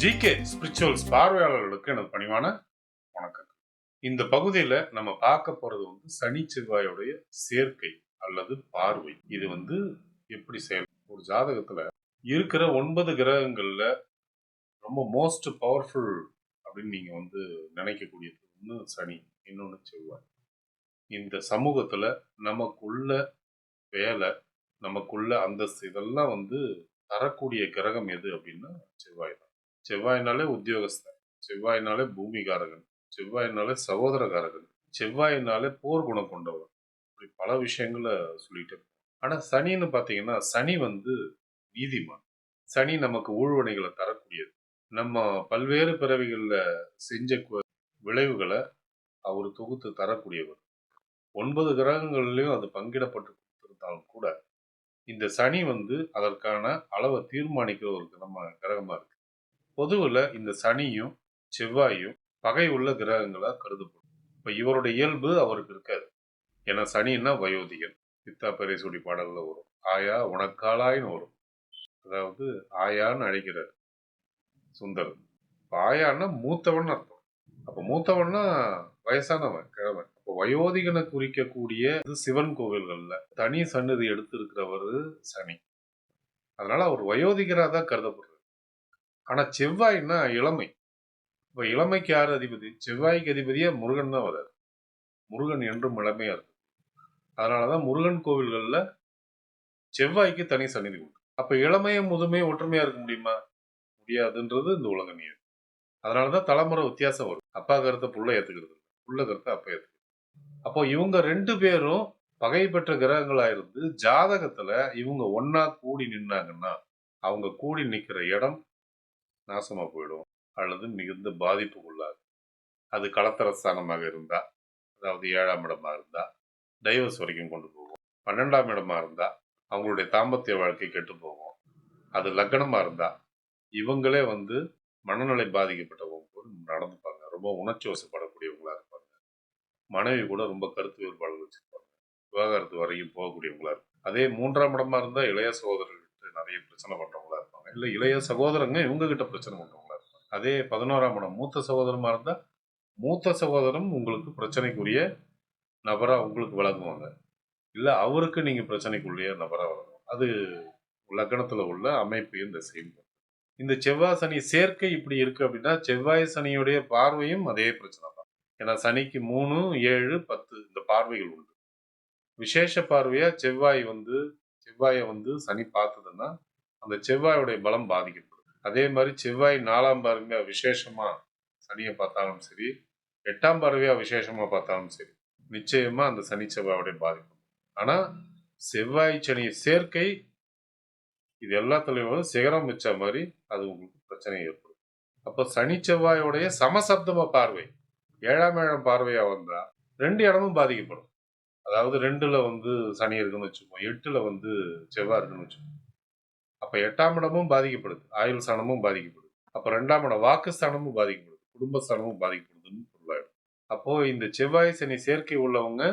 GK spirituals பார்வையாளர்களுக்கு எனது பணிவான வணக்கம். இந்த பகுதியில் நம்ம பார்க்க போறது வந்து சனி செவ்வாயோடைய சேர்க்கை அல்லது பார்வை. இது வந்து எப்படி செயல் ஒரு ஜாதகத்துல இருக்கிற ஒன்பது கிரகங்கள்ல ரொம்ப மோஸ்ட் பவர்ஃபுல் அப்படின்னு நீங்க வந்து நினைக்கக்கூடியது ஒன்று சனி இன்னொன்று செவ்வாய். இந்த சமூகத்துல நமக்குள்ள வேலை நமக்குள்ள அந்தஸ்து இதெல்லாம் வந்து தரக்கூடிய கிரகம் எது அப்படின்னா செவ்வாய் தான். செவ்வாய்னாலே உத்தியோகஸ்தன் செவ்வாய்னாலே பூமிகாரகன் செவ்வாய்னாலே சகோதரகாரகன் செவ்வாய்னாலே போர் குணம் கொண்டவர். இப்படி பல விஷயங்களை சொல்லிட்டு இருக்கோம் சனின்னு பார்த்தீங்கன்னா சனி வந்து நீதிமான். சனி நமக்கு ஊழ்வனைகளை தரக்கூடியது. நம்ம பல்வேறு பிறவிகளில் செஞ்ச கு- விளைவுகளை அவர் தொகுத்து தரக்கூடியவர். ஒன்பது கிரகங்கள்லையும் அது பங்கிடப்பட்டு கொடுத்துருந்தாலும் கூட இந்த சனி வந்து அதற்கான அளவை தீர்மானிக்கிற ஒரு நம்ம கிரகமாக இருக்கு. பொதுவில் இந்த சனியும் செவ்வாயும் பகை உள்ள கிரகங்களாக கருதப்படும். இப்போ இவருடைய இயல்பு அவருக்கு இருக்காது. ஏன்னா சனின்னா வயோதிகன். பித்தா பெரியசுடி பாடலில் வரும். ஆயா உனக்காளாயின்னு வரும். அதாவது ஆயான்னு அழைக்கிறார் சுந்தர் ஆயான்னா மூத்தவன் அர்த்தம். அப்போ மூத்தவன்னா வயசானவன் கிழவன். அப்போ வயோதிகனை குறிக்கக்கூடிய இது சிவன் கோவில்களில் தனி சன்னதி எடுத்திருக்கிறவர் சனி. அதனால அவர் வயோதிகராக தான் கருதப்படுறார். ஆனால் செவ்வாய்னா இளமை. இப்போ இளமைக்கு யார் அதிபதி? செவ்வாய்க்கு அதிபதியாக முருகன் தான் வராது முருகன் என்றும் இளமையா இருக்கு. அதனாலதான் முருகன் கோவில்களில் செவ்வாய்க்கு தனி சந்நிதி உண்டு. அப்போ இளமையும் முதுமையும் ஒற்றுமையாக இருக்க முடியுமா? முடியாதுன்றது இந்த உலக நியதி. அதனால தான் தலைமுறை வித்தியாசம் வரும். அப்பா கருத்தை புள்ள ஏற்றுக்கிறது புள்ள கருத்தை அப்பா ஏற்றுக்கிறது அப்போ இவங்க ரெண்டு பேரும் பகை பெற்ற கிரகங்களாக இருந்து ஜாதகத்தில் இவங்க ஒன்றா கூடி நின்னாங்கன்னா அவங்க கூடி நிற்கிற இடம் நாசமாக போயிடும் அல்லது மிகுந்த பாதிப்புக்குள்ளாகும். அது களத்தர இருந்தால் இருந்தா அதாவது ஏழாம் இடமாக இருந்தா டைவர்ஸ் வரைக்கும் கொண்டு போகும். பன்னெண்டாம் இடமாக இருந்தா அவங்களுடைய தாம்பத்திய வாழ்க்கை கெட்டு போகும். அது லக்னமாக இருந்தா இவங்களே வந்து மனநிலை பாதிக்கப்பட்டவங்க போல நடந்துப்பாங்க. ரொம்ப உணர்ச்சி வசப்படக்கூடியவங்களாக இருப்பாங்க. மனைவி கூட ரொம்ப கருத்து வேறுபாடு வச்சுருப்பாங்க. விவாகரத்து வரையும் போகக்கூடியவங்களா இருக்கும் அதே மூன்றாம் இடமா இருந்தால் இளைய சகோதரர்கிட்ட நிறைய பிரச்சனை பண்ணுறவங்க இல்லை இளைய சகோதரங்க இவங்க கிட்ட பிரச்சனை பண்ணுறவங்களா இருப்பாங்க அதே பதினோராம் இடம் மூத்த சகோதரமாக இருந்தால் மூத்த சகோதரம் உங்களுக்கு பிரச்சனைக்குரிய நபராக உங்களுக்கு விளங்குவாங்க. இல்லை அவருக்கு நீங்கள் பிரச்சனைக்குரிய நபராக விளங்கும் அது லக்கணத்தில் உள்ள அமைப்பு இந்த செய்யும் இந்த செவ்வாய் சனி சேர்க்கை இப்படி இருக்கு அப்படின்னா செவ்வாய் சனியுடைய பார்வையும் அதே பிரச்சனை தான். ஏன்னா சனிக்கு மூணு ஏழு பத்து இந்த பார்வைகள் உண்டு. விசேஷ பார்வையா செவ்வாய் வந்து செவ்வாயை வந்து சனி பார்த்ததுன்னா அந்த செவ்வாயோடைய பலம் பாதிக்கப்படும். அதே மாதிரி செவ்வாய் நாலாம் பார்வையா விசேஷமா சனியை பார்த்தாலும் சரி எட்டாம் பார்வையா விசேஷமா பார்த்தாலும் சரி நிச்சயமா அந்த சனி செவ்வாயுடைய பாதிப்பு. ஆனா செவ்வாய் சனி சேர்க்கை இது எல்லா வந்து சிகரம் வச்ச மாதிரி அது உங்களுக்கு பிரச்சனை ஏற்படும் அப்போ சனி செவ்வாயோடைய சமசப்தம பார்வை ஏழாம் ஏழாம் பார்வையா வந்தா ரெண்டு இடமும் பாதிக்கப்படும். அதாவது ரெண்டுல வந்து சனி இருக்குன்னு வச்சுப்போம் எட்டுல வந்து செவ்வாய் இருக்குன்னு வச்சுப்போம் அப்போ எட்டாம் இடமும் பாதிக்கப்படுது. ஆயுள் ஸ்தானமும் பாதிக்கப்படுது. அப்போ ரெண்டாம் இடம் வாக்குஸ்தானமும் பாதிக்கப்படுது. குடும்பஸ்தானமும் பாதிக்கப்படுதுன்னு பொருளாயிடும். அப்போ இந்த செவ்வாய் சனி சேர்க்கை உள்ளவங்க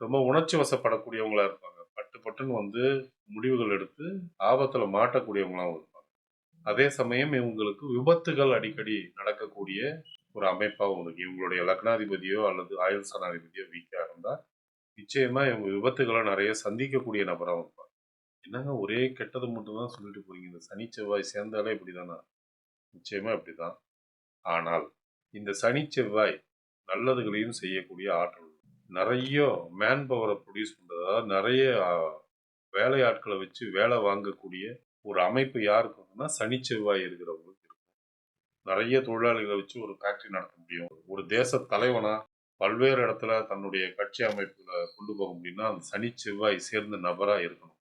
ரொம்ப உணர்ச்சி வசப்படக்கூடியவங்களா இருப்பாங்க. பட்டு பட்டுன்னு வந்து முடிவுகள் எடுத்து ஆபத்தில் மாட்டக்கூடியவங்களாகவும் இருப்பாங்க. அதே சமயம் இவங்களுக்கு விபத்துகள் அடிக்கடி நடக்கக்கூடிய ஒரு அமைப்பாகவும் இருக்கு. இவங்களுடைய லக்னாதிபதியோ அல்லது ஆயுள் சனாதிபதியோ வீக்காக இருந்தால் நிச்சயமா இவங்க விபத்துகளை நிறைய சந்திக்கக்கூடிய நபராகவும் இருப்பாங்க. என்னங்க ஒரே கெட்டது மட்டும்தான் சொல்லிட்டு போறீங்க? இந்த சனி செவ்வாய் சேர்ந்தாலே இப்படிதானா? நிச்சயமா இப்படிதான். ஆனால் இந்த சனி செவ்வாய் நல்லதுகளையும் செய்யக்கூடிய ஆற்றல் நிறைய மேன் பவரை ப்ரொடியூஸ் பண்ணுறதா நிறைய வேலை வேலையாட்களை வச்சு வேலை வாங்கக்கூடிய ஒரு அமைப்பு யாருக்கு இருக்குன்னா சனி செவ்வாய் இருக்கிறவங்களுக்கு இருக்கும். நிறைய தொழிலாளிகளை வச்சு ஒரு ஃபேக்ட்ரி நடத்த முடியும். ஒரு தேச தலைவனா பல்வேறு இடத்துல தன்னுடைய கட்சி அமைப்புல கொண்டு போக முடியும்னா அந்த சனி செவ்வாய் சேர்ந்த நபராக இருக்கணும்.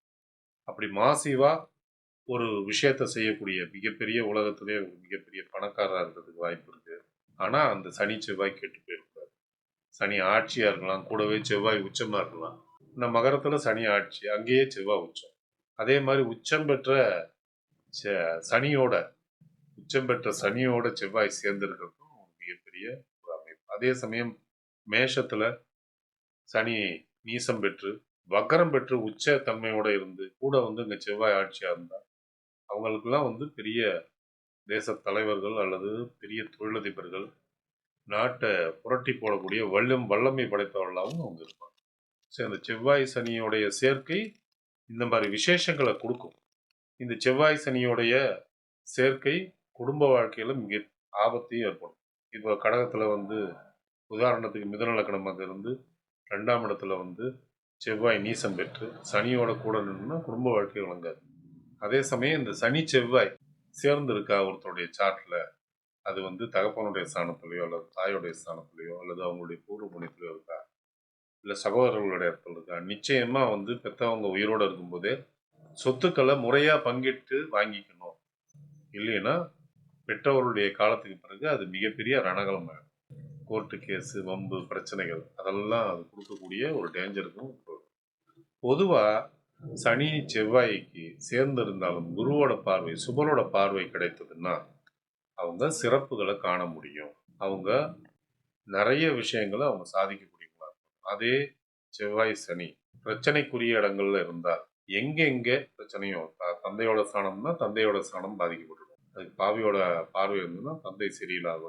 அப்படி மாசிவாக ஒரு விஷயத்த செய்யக்கூடிய மிகப்பெரிய உலகத்திலே ஒரு மிகப்பெரிய பணக்காரராக இருக்கிறதுக்கு வாய்ப்பு இருக்குது ஆனால் அந்த சனி செவ்வாய் கெட்டு போயிருக்காரு சனி ஆட்சியாக இருக்கலாம் கூடவே செவ்வாய் உச்சமாக இருக்கலாம். இந்த மகரத்தில் சனி ஆட்சி அங்கேயே செவ்வாய் உச்சம். அதே மாதிரி உச்சம் பெற்ற ச- சனியோட உச்சம் பெற்ற சனியோட செவ்வாய் சேர்ந்திருக்கிறதும் மிகப்பெரிய ஒரு அமைப்பு. அதே சமயம் மேஷத்தில் சனி நீசம் பெற்று வக்கரம் பெற்று உச்ச தன்மையோட இருந்து கூட வந்து இங்கே செவ்வாய் ஆட்சியாக இருந்தார். அவங்களுக்குலாம் வந்து பெரிய தேச தலைவர்கள் அல்லது பெரிய தொழிலதிபர்கள் நாட்டை புரட்டி போடக்கூடிய வல்லம் வல்லமை படைத்தவர்களாகவும் அவங்க இருப்பாங்க. சரி அந்த செவ்வாய் சனியோடைய சேர்க்கை இந்த மாதிரி விசேஷங்களை கொடுக்கும். இந்த செவ்வாய் சனியோடைய சேர்க்கை குடும்ப வாழ்க்கையில் மிக ஆபத்தையும் ஏற்படும். இப்போ கடகத்தில் வந்து உதாரணத்துக்கு மிதன லக்கணமாக இருந்து ரெண்டாம் இடத்துல வந்து செவ்வாய் நீசம் பெற்று சனியோட கூட நின்றுனா குடும்ப வாழ்க்கை வழங்காது அதே சமயம் இந்த சனி செவ்வாய் சேர்ந்து இருக்கா ஒருத்தருடைய சாட்டில் அது வந்து தகப்பனுடைய ஸ்தானத்துலேயோ அல்லது தாயோடைய ஸ்தானத்துலேயோ அல்லது அவங்களுடைய பூர்வ புண்ணியத்துலையோ இருக்கா? இல்லை சகோதரர்களுடைய இடத்துல இருக்கா? நிச்சயமாக வந்து பெற்றவங்க உயிரோடு இருக்கும்போதே சொத்துக்களை முறையாக பங்கிட்டு வாங்கிக்கணும். இல்லைன்னா பெற்றவருடைய காலத்துக்கு பிறகு அது மிகப்பெரிய ரணகலம் கோர்ட்டு கேஸு வம்பு பிரச்சனைகள் அதெல்லாம் அது கொடுக்கக்கூடிய ஒரு டேஞ்சருக்கும் பொதுவாக சனி செவ்வாய்க்கு சேர்ந்து இருந்தாலும் குருவோட பார்வை சுபரோட பார்வை கிடைத்ததுன்னா அவங்க சிறப்புகளை காண முடியும். அவங்க நிறைய விஷயங்களை அவங்க சாதிக்கக்கூடியவங்களா இருக்கும் அதே செவ்வாய் சனி பிரச்சனைக்குரிய இடங்கள்ல இருந்தால் எங்கெங்கே பிரச்சனையோ தந்தையோட ஸ்தானம்னா தந்தையோட ஸ்தானம் பாதிக்கப்பட்டுடும். அதுக்கு பாவியோட பார்வை இருந்ததுன்னா தந்தை சரியில்லாத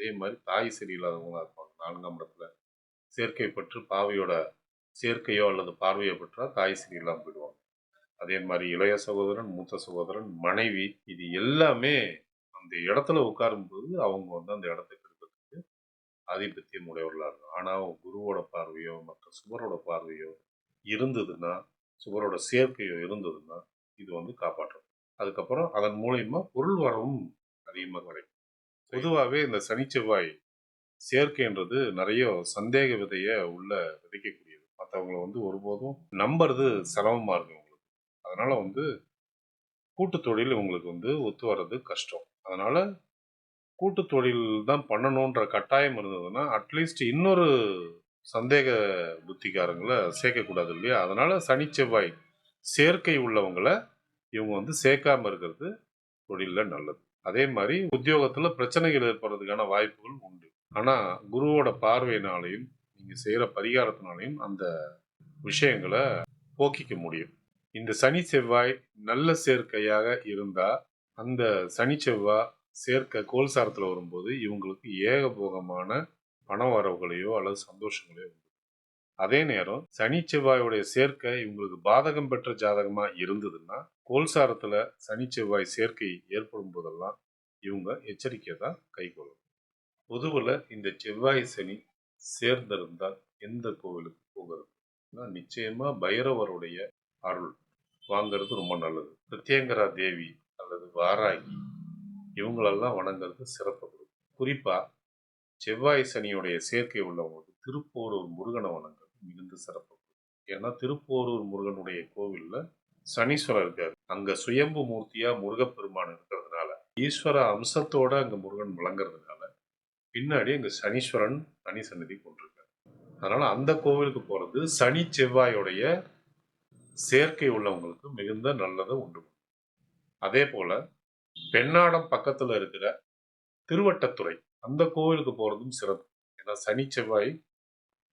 அதே மாதிரி தாய் சரியில்லாதவங்களாக இருப்பாங்க. நான்காம் இடத்துல சேர்க்கை பற்று பாவையோட சேர்க்கையோ அல்லது பார்வையோ பெற்றால் தாய் சரியில்லாமல் போயிடுவாங்க. அதே மாதிரி இளைய சகோதரன் மூத்த சகோதரன் மனைவி இது எல்லாமே அந்த இடத்துல உட்காரும்போது அவங்க வந்து அந்த இடத்தை கெடுக்கிறதுக்கு ஆதிபத்தியம் உடையவர்களாக இருக்கும் ஆனால் குருவோட பார்வையோ மற்ற சுவரோட பார்வையோ இருந்ததுன்னா சுவரோட சேர்க்கையோ இருந்ததுன்னா இது வந்து காப்பாற்றும் அதுக்கப்புறம் அதன் மூலயமா பொருள் வரவும் அதிகமாக கிடைக்கும் பொதுவாகவே இந்த சனி செவ்வாய் சேர்க்கைன்றது நிறைய சந்தேக விதைய உள்ள விதைக்கக்கூடியது. மற்றவங்கள வந்து ஒருபோதும் நம்புறது சிரமமாக இருக்கும் உங்களுக்கு. அதனால் வந்து கூட்டு தொழில் உங்களுக்கு வந்து ஒத்து வர்றது கஷ்டம். அதனால் கூட்டு தொழில் தான் பண்ணணுன்ற கட்டாயம் இருந்ததுன்னா அட்லீஸ்ட் இன்னொரு சந்தேக புத்திக்காரங்களை சேர்க்கக்கூடாது இல்லையா? அதனால் சனி செவ்வாய் சேர்க்கை உள்ளவங்களை இவங்க வந்து சேர்க்காம இருக்கிறது தொழிலில் நல்லது. அதே மாதிரி உத்தியோகத்துல பிரச்சனைகள் ஏற்படுறதுக்கான வாய்ப்புகள் உண்டு. ஆனா குருவோட பார்வையினாலையும் நீங்க செய்யற பரிகாரத்தினாலையும் அந்த விஷயங்களை போக்கிக்க முடியும். இந்த சனி செவ்வாய் நல்ல சேர்க்கையாக இருந்தா அந்த சனி செவ்வாய் சேர்க்க கோல்சாரத்துல வரும்போது இவங்களுக்கு ஏகபோகமான பண வரவுகளையோ அல்லது சந்தோஷங்களையோ உண்டு. அதே நேரம் சனி செவ்வாயுடைய சேர்க்கை இவங்களுக்கு பாதகம் பெற்ற ஜாதகமா இருந்ததுன்னா கோல்சாரத்துல சனி செவ்வாய் சேர்க்கை ஏற்படும் போதெல்லாம் இவங்க எச்சரிக்கை தான் கைகொள்ளும். பொதுவில் இந்த செவ்வாய் சனி சேர்ந்திருந்தால் எந்த கோவிலுக்கு போகிறது நிச்சயமா பைரவருடைய அருள் வாங்கிறது ரொம்ப நல்லது. பிரத்யங்கரா தேவி அல்லது வாராகி இவங்களெல்லாம் வணங்குறது சிறப்பு கொடுக்கும். குறிப்பா செவ்வாய் சனியுடைய சேர்க்கை உள்ளவங்களுக்கு திருப்போரூர் முருகனை வணங்குறது மிகுந்த சிறப்பு. ஏன்னா திருப்போரூர் முருகனுடைய கோவில்ல சனீஸ்வரர் இருக்காரு. அங்க சுயம்பு மூர்த்தியா முருகப்பெருமான் இருக்கிறதுனால ஈஸ்வர அம்சத்தோட அங்க முருகன் விளங்குறதுனால பின்னாடி அங்க சனீஸ்வரன் தனி சன்னதி கொண்டிருக்காரு. அதனால அந்த கோவிலுக்கு போறது சனி செவ்வாயோடைய சேர்க்கை உள்ளவங்களுக்கு மிகுந்த நல்லதை உண்டு. அதே போல பெண்ணாடம் பக்கத்துல இருக்கிற திருவட்டத்துறை அந்த கோவிலுக்கு போறதும் சிறப்பு. ஏன்னா சனி செவ்வாய்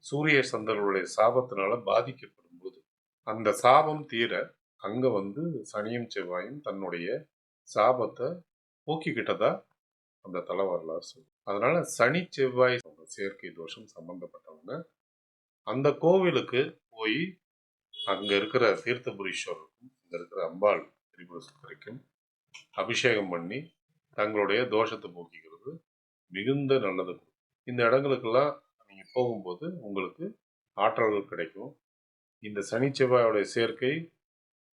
சூரிய சந்திரனுடைய சாபத்தினால பாதிக்கப்படும் போது அந்த சாபம் தீர அங்க வந்து சனியும் செவ்வாயும் தன்னுடைய சாபத்தை போக்கிக்கிட்டதா அந்த தலை வரலாறு சொல்லும் அதனால சனி செவ்வாய் செயற்கை தோஷம் சம்பந்தப்பட்டவங்க அந்த கோவிலுக்கு போய் அங்க இருக்கிற தீர்த்தபுரீஸ்வரருக்கும் அங்க இருக்கிற அம்பாள் திரிபுர சுந்தரிக்கும் அபிஷேகம் பண்ணி தங்களுடைய தோஷத்தை போக்கிக்கிறது மிகுந்த நல்லது. இந்த இடங்களுக்கெல்லாம் நீங்கள் போகும்போது உங்களுக்கு ஆற்றல்கள் கிடைக்கும். இந்த சனி செவ்வாயோடைய சேர்க்கை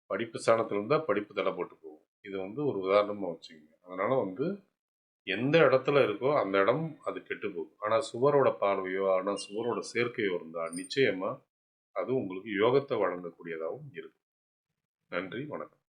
படிப்பு ஸ்தானத்தில் இருந்தால் படிப்பு தடை போட்டு போகும். இது வந்து ஒரு உதாரணமாக வச்சுக்கோங்க. அதனால் வந்து எந்த இடத்துல இருக்கோ அந்த இடம் அது கெட்டு போகும். ஆனால் சுவரோட பார்வையோ ஆனால் சுவரோட சேர்க்கையோ இருந்தால் நிச்சயமாக அது உங்களுக்கு யோகத்தை வழங்கக்கூடியதாகவும் இருக்கும். நன்றி வணக்கம்.